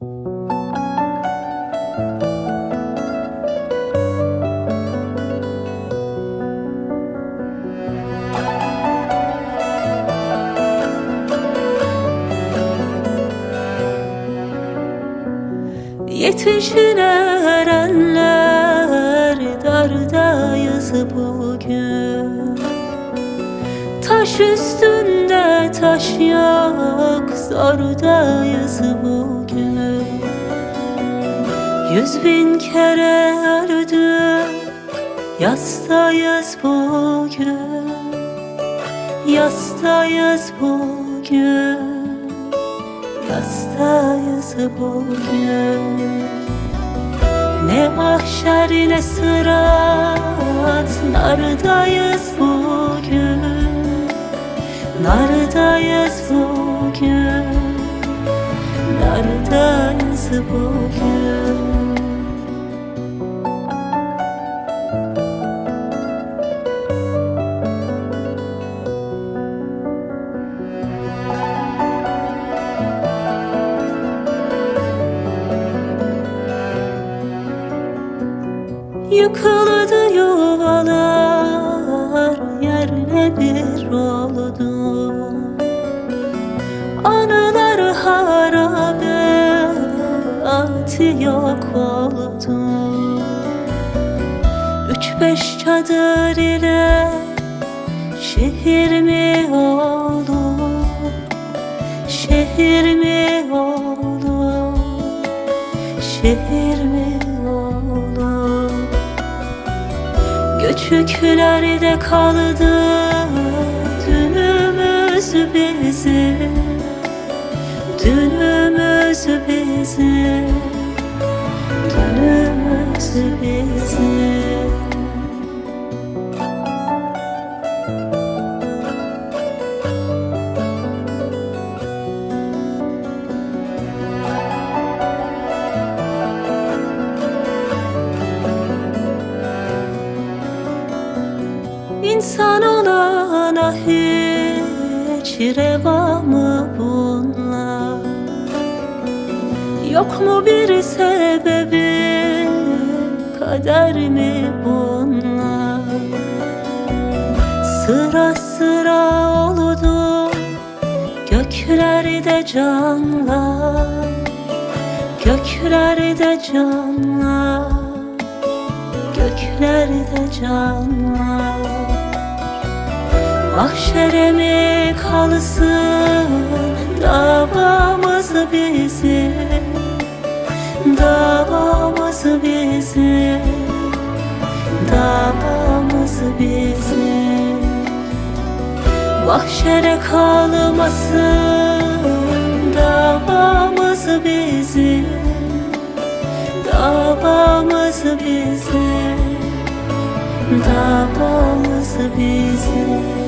Yetişin erenler dardayız bugün. Taş üstünde taş yok zordayız bugün Yüz bin kere öldüm Yastayız bugün. Yastayız bugün Yastayız bugün. Ne mahşer ne sırat Nardayız bugün. Nardayız bugün Nardayız bugün? Yıkıldı yuvalar yerle bir oldu atı yok oldu. Üç beş çadır ile şehir mi oldu? Şehir mi oldu? Şehir mi oldu? Göçüklerde kaldı dünümüz bizim. Dünümüz bizim Bizim İnsan olana hiç reva mı Yok mu bir sebebi? Kader mi bunlar? Sıra sıra oldu göklerde canlar. Göklerde canlar Göklerde canlar. Mahşere mi kalsın Davamız bizim Davamız bizim Mahşere kalmasın davamız bizim Davamız bizim Davamız bizim